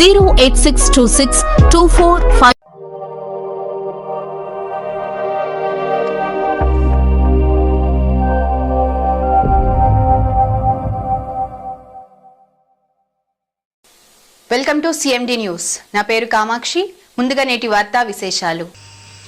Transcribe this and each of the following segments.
zero eight six two six two four five welcome to CMD news. నా పేరు కామాక్షి. ముందుగా నేటి వార్తా విశేషాలు.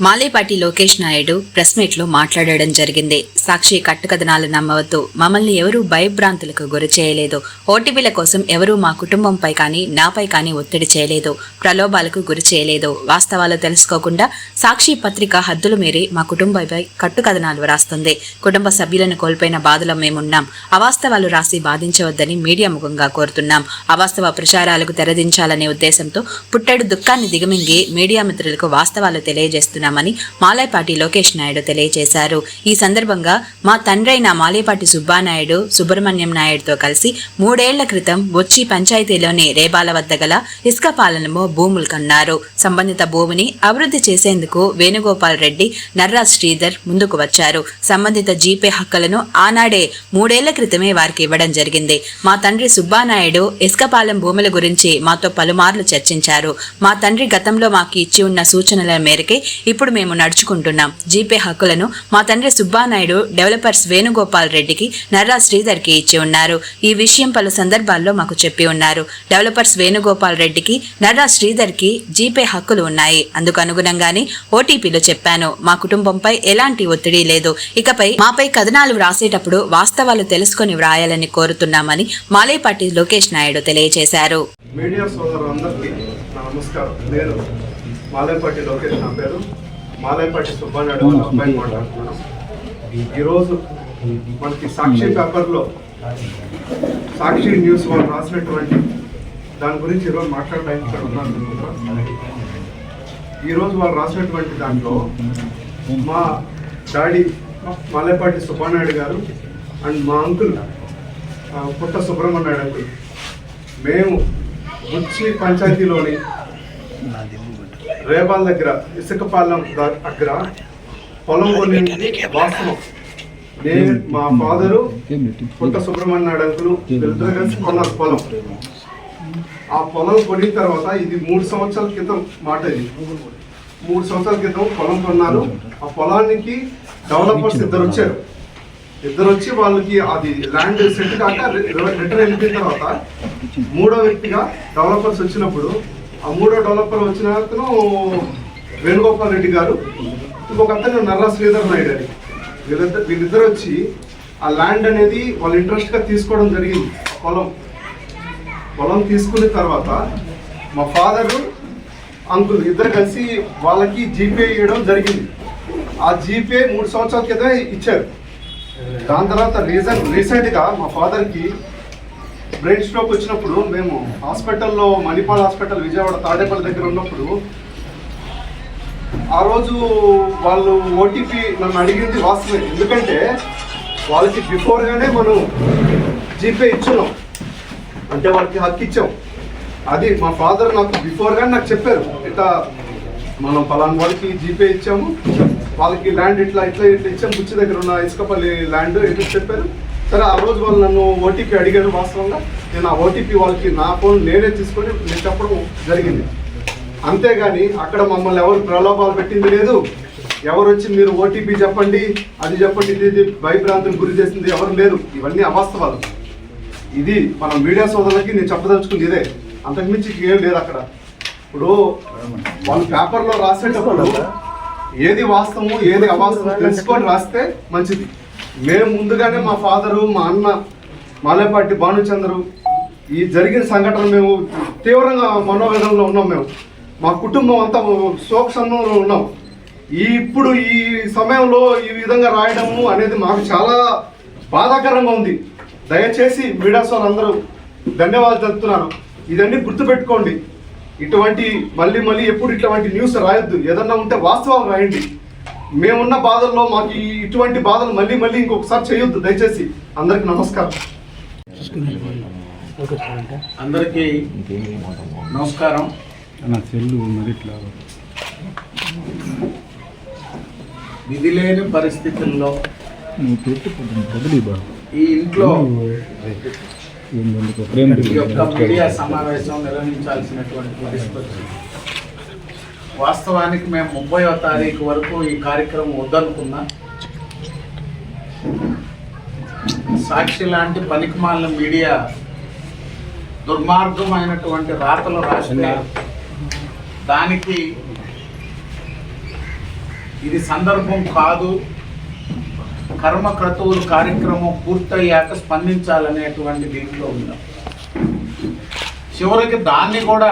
మాలేపాటి లోకేష్ నాయుడు ప్రెస్ మీట్లో మాట్లాడడం జరిగింది. సాక్షి కట్టుకథనాలు నమ్మవద్దు. మమ్మల్ని ఎవరూ భయభ్రాంతులకు గురి చేయలేదు. ఓటీపీల కోసం ఎవరూ మా కుటుంబంపై కానీ నాపై కానీ ఒత్తిడి చేయలేదు. ప్రలోభాలకు గురి చేయలేదు. వాస్తవాలు తెలుసుకోకుండా సాక్షి పత్రిక హద్దులు మీరి మా కుటుంబంపై కట్టుకథనాలు రాస్తుంది. కుటుంబ సభ్యులను కోల్పోయిన బాధలో మేమున్నాం. అవాస్తవాలు రాసి బాధించవద్దని మీడియా ముఖంగా కోరుతున్నాం. అవాస్తవ ప్రచారాలకు తెరదించాలనే ఉద్దేశంతో పుట్టెడు దుఃఖాన్ని దిగమింగి మీడియా మిత్రులకు వాస్తవాలు తెలియజేస్తున్నామని మాలైపాటి లోకేష్ నాయుడు తెలియజేశారు. ఈ సందర్భంగా మా తండ్రైన మాలేపాటి సుబ్బానాయుడు సుబ్రహ్మణ్యం నాయుడుతో కలిసి మూడేళ్ళ క్రితం బొచ్చి పంచాయతీలోని రేబాల వద్ద గల ఇసుక పాలనలో భూములు కన్నారు. సంబంధిత భూమిని అభివృద్ధి చేసేందుకు వేణుగోపాల్ రెడ్డి నర్రా శ్రీధర్ ముందుకు వచ్చారు. సంబంధిత జీపే హక్కులను ఆనాడే మూడేళ్ళ క్రితమే వారికి ఇవ్వడం జరిగింది. మా తండ్రి సుబ్బానాయుడు ఇసుకపాలెం భూముల గురించి మాతో పలుమార్లు చర్చించారు. మా తండ్రి గతంలో మాకు ఇచ్చి ఉన్న సూచనల మేరకే ఇప్పుడు మేము నడుచుకుంటున్నాం. జీపే హక్కులను మా తండ్రి సుబ్బానాయుడు డెవలపర్స్ వేణుగోపాల్ రెడ్డికి నర్రా శ్రీధర్కి ఇచ్చి ఉన్నారు. ఈ విషయం పలు సందర్భాల్లో మాకు చెప్పి ఉన్నారు. డెవలపర్స్ వేణుగోపాల్ రెడ్డికి నర్రా శ్రీధర్కి జీపే హక్కులు ఉన్నాయి. అందుకు అనుగుణంగానే ఓటీపీలో చెప్పాను. మా కుటుంబంపై ఎలాంటి ఒత్తిడి లేదు. ఇకపై మాపై కథనాలు వ్రాసేటప్పుడు వాస్తవాలు తెలుసుకొని వ్రాయాలని కోరుతున్నామని మాలేపాటి లోకేష్ నాయుడు తెలియజేశారు. మీడియా సోదరులందరికీ నా నమస్కారం. నేను మాలేపాటి లోకేష్ నా పేరు మాలేపాటి సుబ్బానాయుడు వాళ్ళ అబ్బాయిని మాట్లాడుతున్నాను. ఈరోజు మనకి సాక్షి పేపర్లో సాక్షి న్యూస్ వాళ్ళు రాసినటువంటి దాని గురించి ఈరోజు మాట్లాడడానికి ఇక్కడ ఉన్నాను ఈరోజు వాళ్ళు రాసినటువంటి దాంట్లో మా డాడీ మాలేపాటి సుబ్బానాయుడు గారు అండ్ మా అంకుల్ పుట్ట సుబ్రహ్మణ్యుడు అంకుల్. మేము బుచ్చి పంచాయతీలోని రేబాల్ దగ్గర ఇసుకపాలెం ద- దగ్గర పొలం కొనింది వాస్తవం నేను మా ఫాదరు పుట్ట వీళ్ళిద్దరు కలిసి కొన్నారు పొలం. ఆ పొలం కొనిన తర్వాత ఇది మూడు సంవత్సరాల క్రితం మాట ఇది. మూడు సంవత్సరాల క్రితం పొలం కొన్నారు. ఆ పొలానికి డెవలపర్స్ ఇద్దరు వచ్చారు. ఇద్దరు వచ్చి వాళ్ళకి అది ల్యాండ్ సెట్ కాక రిటర్న్ వెళ్ళిపోయిన తర్వాత మూడో వ్యక్తిగా డెవలపర్స్ వచ్చినప్పుడు ఆ మూడో డెవలపర్ వచ్చిన వేణుగోపాల్ రెడ్డి గారు ఇంకొక అతను నర్రా శ్రీధర్ నాయుడు అని. వీళ్ళిద్దరు వీళ్ళిద్దరు వచ్చి ఆ ల్యాండ్ అనేది వాళ్ళు ఇంట్రెస్ట్గా తీసుకోవడం జరిగింది. పొలం. పొలం తీసుకున్న తర్వాత మా ఫాదరు అంకుల్ ఇద్దరు కలిసి వాళ్ళకి జీపే ఇవ్వడం జరిగింది. ఆ జీపే మూడు సంవత్సరాల క్రితం ఇచ్చారు. దాని తర్వాత రీజన్ రీసెంట్గా మా ఫాదర్కి బ్రెయిన్ స్ట్రోక్ వచ్చినప్పుడు మేము హాస్పిటల్లో మణిపాల్ హాస్పిటల్ విజయవాడ తాడేపల్లి దగ్గర ఉన్నప్పుడు ఆ రోజు వాళ్ళు ఓటీపీ నన్ను అడిగింది వాస్తవే ఎందుకంటే వాళ్ళకి బిఫోర్గానే మనం జీపే ఇచ్చున్నాం. అంటే వాళ్ళకి హక్కు ఇచ్చాం. అది మా ఫాదర్ నాకు బిఫోర్గానే నాకు చెప్పారు. ఇట్లా మనం పలానా వాళ్ళకి జీపే ఇచ్చాము. వాళ్ళకి ల్యాండ్ ఇట్లా ఇట్లా ఇట్లా ఇచ్చాము బుచ్చి దగ్గర ఉన్న ఇసుకపల్లి ల్యాండ్ ఇట్లా చెప్పారు. సరే ఆ రోజు వాళ్ళు నన్ను ఓటీపీ అడిగారు వాస్తవంగా. నేను ఆ ఓటీపీ వాళ్ళకి నా ఫోన్ నేనే తీసుకొని నేను చెప్పడం జరిగింది. అంతేగాని అక్కడ మమ్మల్ని ఎవరు ప్రలోభాలు పెట్టింది లేదు. ఎవరు వచ్చి మీరు ఓటీపీ చెప్పండి అది చెప్పండి ఇది ఇది భయభ్రాంతులకు గురి చేసింది ఎవరు లేరు. ఇవన్నీ అవాస్తవాలు. ఇది మన మీడియా సోదరులకి నేను చెప్పదలుచుకుంది ఇదే. అంతకుమించి ఏం లేదు అక్కడ. ఇప్పుడు వాళ్ళు పేపర్లో రాసేటప్పుడు ఏది వాస్తవము ఏది అవాస్తవం తెలుసుకొని రాస్తే మంచిది. మేము ముందుగానే మా ఫాదరు మా అన్న మాలేపాటి భానుచంద్రు ఈ జరిగిన సంఘటన మేము తీవ్రంగా మనోవేదనలో ఉన్నాం మేము. మా కుటుంబం అంతా శోకసంలో ఉన్నాం. ఈ ఇప్పుడు ఈ సమయంలో ఈ విధంగా రాయడము అనేది మాకు చాలా బాధాకరంగా ఉంది. దయచేసి మీడియా అందరూ ధన్యవాదాలు తెలుపుతున్నాను. ఇదన్నీ గుర్తుపెట్టుకోండి. ఇటువంటి మళ్ళీ మళ్ళీ ఎప్పుడు ఇటువంటి న్యూస్ రాయొద్దు. ఏదన్నా ఉంటే వాస్తవాలు రాయండి. మేమున్న బాధల్లో మాకు ఈ ఇటువంటి బాధలు మళ్ళీ మళ్ళీ ఇంకొకసారి చేయొద్దు. దయచేసి అందరికి నమస్కారం. అందరికీ నమస్కారం. నా సెల్లు మరి ఇట్లా. విధి లేని పరిస్థితుల్లో నువ్వు బాబు ఈ ఇంట్లో ఈ యొక్క మీడియా సమావేశం నిర్వహించాల్సినటువంటి పరిస్థితి. వాస్తవానికి మేము ముప్పైవ తారీఖు వరకు ఈ కార్యక్రమం వద్దనుకున్నా. సాక్షి లాంటి పనికిమాలిన మీడియా దుర్మార్గమైనటువంటి రాతలు రాస్తే దానికి ఇది సందర్భం కాదు. కర్మక్రతువులు కార్యక్రమం పూర్తయ్యాక స్పందించాలనేటువంటి దీంట్లో ఉన్నాం చివరికి దాన్ని కూడా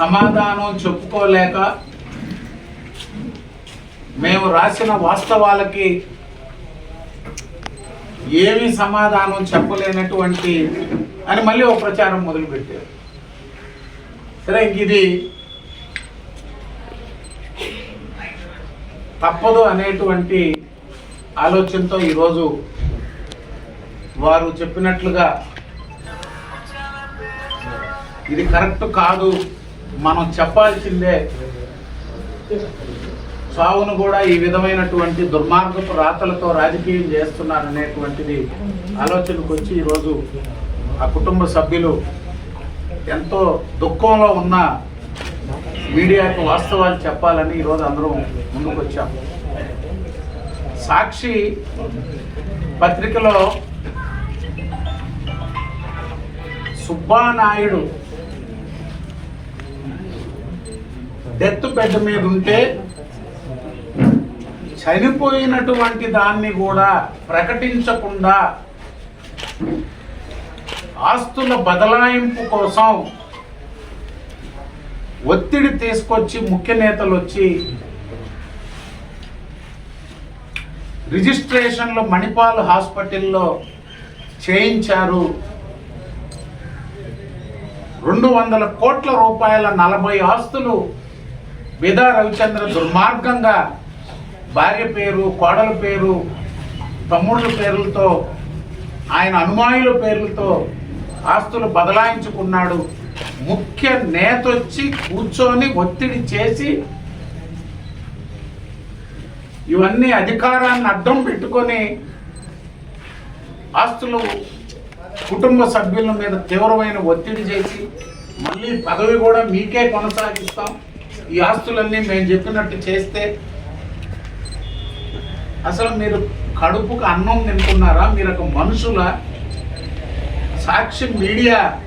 సమాధానం చెప్పుకోలేక మేము రాసిన వాస్తవాలకి ఏమీ సమాధానం చెప్పలేనటువంటి అని మళ్ళీ ఒక ప్రచారం మొదలుపెట్టారు. సరే ఇంక ఇది తప్పదు అనేటువంటి ఆలోచనతో ఈరోజు వారు చెప్పినట్లుగా ఇది కరెక్ట్ కాదు మనం చెప్పాల్సిందే. చావును కూడా ఈ విధమైనటువంటి దుర్మార్గపు రాతలతో రాజకీయం చేస్తున్నారు అనేటువంటిది ఆలోచనకు వచ్చి ఈరోజు ఆ కుటుంబ సభ్యులు ఎంతో దుఃఖంలో ఉన్న మీడియాకు వాస్తవాలు చెప్పాలని ఈరోజు అందరం ముందుకు వచ్చాం సాక్షి పత్రికలో సుబ్బానాయుడు డెత్ బెడ్ మీద ఉంటే చనిపోయినటువంటి దాన్ని కూడా ప్రకటించకుండా ఆస్తుల బదలాయింపు కోసం ఒత్తిడి తీసుకొచ్చి ముఖ్య నేతలు వచ్చి రిజిస్ట్రేషన్లో మణిపాల్ హాస్పిటల్లో చేయించారు. రెండు వందల కోట్ల రూపాయల నలభై ఆస్తులు బిదా రవిచంద్ర దుర్మార్గంగా భార్య పేరు కోడల పేరు తమ్ముళ్ళ పేర్లతో ఆయన అనుమాయుల పేర్లతో ఆస్తులు బదలాయించుకున్నాడు. ముఖ్య నేత వచ్చి కూర్చొని ఒత్తిడి చేసి ఇవన్నీ అధికారాన్ని అడ్డం పెట్టుకొని ఆస్తులు కుటుంబ సభ్యుల మీద తీవ్రమైన ఒత్తిడి చేసి మళ్ళీ పదవి కూడా మీకే కొనసాగిస్తాం. ఈ ఆస్తులన్నీ మేము చెప్పినట్టు చేస్తే అసలు మీరు కడుపుకు అన్నం తింటున్నారా? మీరు ఒక మనుషుల? సాక్షి మీడియా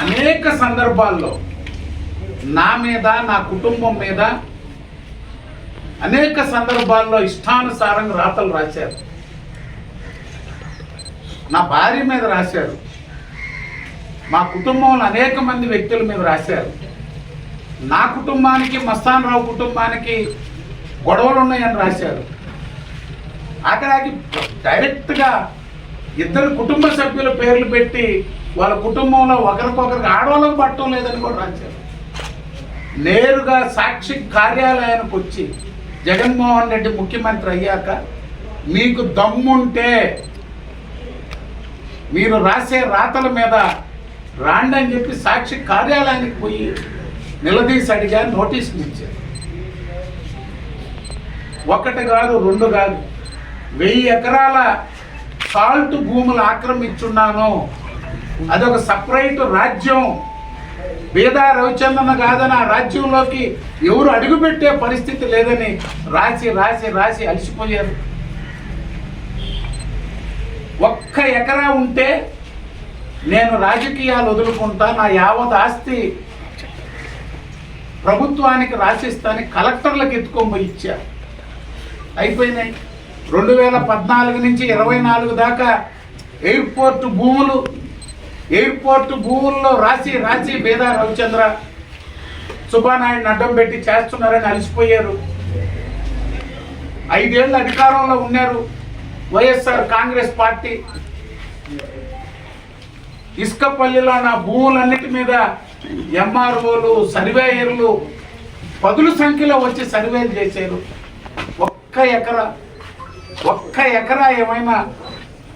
అనేక సందర్భాల్లో నా మీద నా కుటుంబం మీద అనేక సందర్భాల్లో ఇష్టానుసారంగా రాతలు రాశారు. నా భార్య మీద రాశారు. మా కుటుంబంలో అనేక మంది వ్యక్తుల మీద రాశారు. నా కుటుంబానికి మస్తాన్ రావు కుటుంబానికి గొడవలు ఉన్నాయని రాశారు. అక్కడికి డైరెక్ట్గా ఇద్దరు కుటుంబ సభ్యుల పేర్లు పెట్టి వాళ్ళ కుటుంబంలో ఒకరికొకరికి ఆడవాళ్ళకు పట్టడం లేదని కూడా రాశారు. నేరుగా సాక్షి కార్యాలయానికి వచ్చి జగన్మోహన్ రెడ్డి ముఖ్యమంత్రి అయ్యాక మీకు దమ్ముంటే మీరు రాసే రాతల మీద రాండి అని చెప్పి సాక్షి కార్యాలయానికి పోయి నిలదీసి అడిగా నోటీసులు ఇచ్చారు. ఒకటి కాదు రెండు కాదు. వెయ్యి ఎకరాల సాల్ట్ భూములు ఆక్రమించున్నాను. అదొక సపరేట్ రాజ్యం. వేదా రవిచంద్రన్ కాదని ఆ రాజ్యంలోకి ఎవరు అడుగుపెట్టే పరిస్థితి లేదని రాసి రాసి రాసి అలసిపోయారు. ఒక్క ఎకరా ఉంటే నేను రాజకీయాలు వదులుకుంటా నా యావత్ ఆస్తి ప్రభుత్వానికి రాసిస్తాని కలెక్టర్లకు ఎత్తుకొని ఇచ్చారు అయిపోయినాయి. రెండు వేల పద్నాలుగు నుంచి ఇరవై నాలుగు దాకా ఎయిర్పోర్ట్ భూములు ఎయిర్పోర్ట్ భూముల్లో రాసి రాసి బేదా రవిచంద్ర సుబ్బానాయుడిని అడ్డం పెట్టి చేస్తున్నారని అలసిపోయారు. ఐదేళ్ళు అధికారంలో ఉన్నారు. వైఎస్ఆర్ కాంగ్రెస్ పార్టీ. ఇసుకపల్లిలో నా భూములన్నిటి మీద ఎంఆర్ఓలు సర్వేయర్లు పదుల సంఖ్యలో వచ్చి సర్వేలు చేశారు. ఒక్క ఎకరా ఒక్క ఎకరా ఏమైనా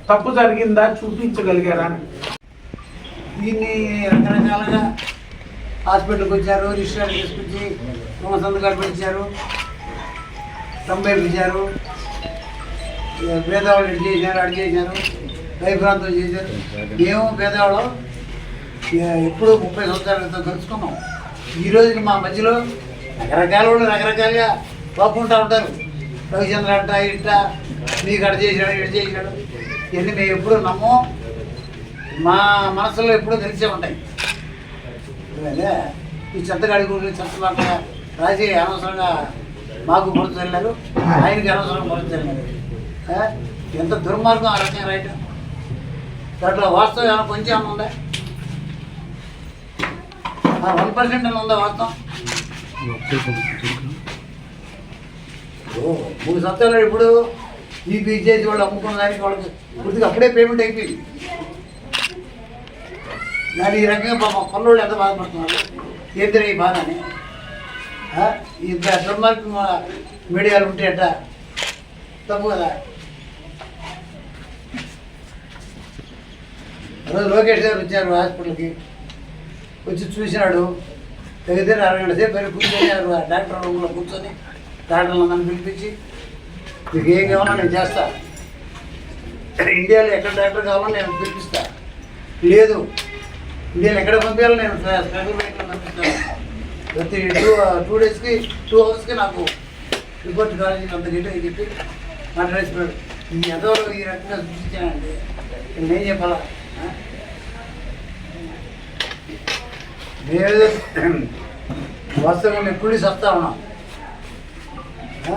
తప్పు జరిగిందా? చూపించగలిగారా దీన్ని రకరకాలుగా హాస్పిటల్కి వచ్చారు రిజిస్టర్ తీసుకొచ్చి తమ సంతకాలు పెట్టించారు తొంభై పేదవాళ్ళు ఇటు చేశారు అటు చేశారు భయభ్రాంతులు చేశారు. మేము పేదవాళ్ళం ఎప్పుడు ముప్పై సంవత్సరాల క్రితం కలుసుకున్నాం. ఈ రోజుకి మా మధ్యలో రకరకాల వాళ్ళు రకరకాలుగా పాపుకుంటూ ఉంటారు. రవిచంద్ర అంట ఇట్ట మీకు అడ చేశాడు ఇటు చేశాడు ఇవన్నీ మేము ఎప్పుడు నమ్మం మా మనసులో ఎప్పుడూ తెలిసే ఉంటాయి. ఈ చెత్తగాడి గురించి చెత్తలాగా రాజీ అనవసరంగా మాకు పొడుతు వెళ్ళారు ఆయనకి అనవసరంగా పొడుతు వెళ్ళారు ఎంత దుర్మార్గం ఆ రకంగా రైట్? దాంట్లో వాస్తవం ఏమైనా కొంచెం ఏమైనా ఉందా? వన్ పర్సెంట్ అని ఉందా వాస్తవం? మూడు సంవత్సరాలు ఇప్పుడు ఈ బీజేపీ వాళ్ళు అమ్ముకున్న దానికి వాళ్ళకి పూర్తిగా అప్పుడే పేమెంట్ అయిపోయింది. దాని ఈ రకంగా మా కొన్నోళ్ళు ఎంత బాధపడుతున్నారు? ఏంటి ఈ బాధ అని ఈ ఇంత మీడియాలు ఉంటే అట్ట తప్పు కదా? రోజు లోకేష్ గారు వచ్చారు హాస్పిటల్కి. వచ్చి చూసినాడు. దగ్గర అరగంట సేపు కూర్చొని డాక్టర్ రూమ్లో కూర్చొని డాక్టర్లు నన్ను పిలిపించి మీకు ఏం కావాలో నేను చేస్తా. ఇండియాలో ఎక్కడ డాక్టర్ కావాలో నేను పిలిపిస్తా. లేదు ఇండియాలో ఎక్కడ పంపించాలో నేను స్పెషల్ బైక్లో పంపిస్తాను. ప్రతి టూ టూ డేస్కి టూ అవర్స్కి నాకు రిపోర్ట్ కాలేజీకి అంత గిట్ట చెప్పి మాట్లాడేసినాడు ఈ ఎంతవరకు ఈ రకంగా సృష్టించానండి నేను చెప్పాలా? నేను మేమేదో వాస్తవంగా మేము కుళ్ళి సస్తా ఉన్నాం ఆ?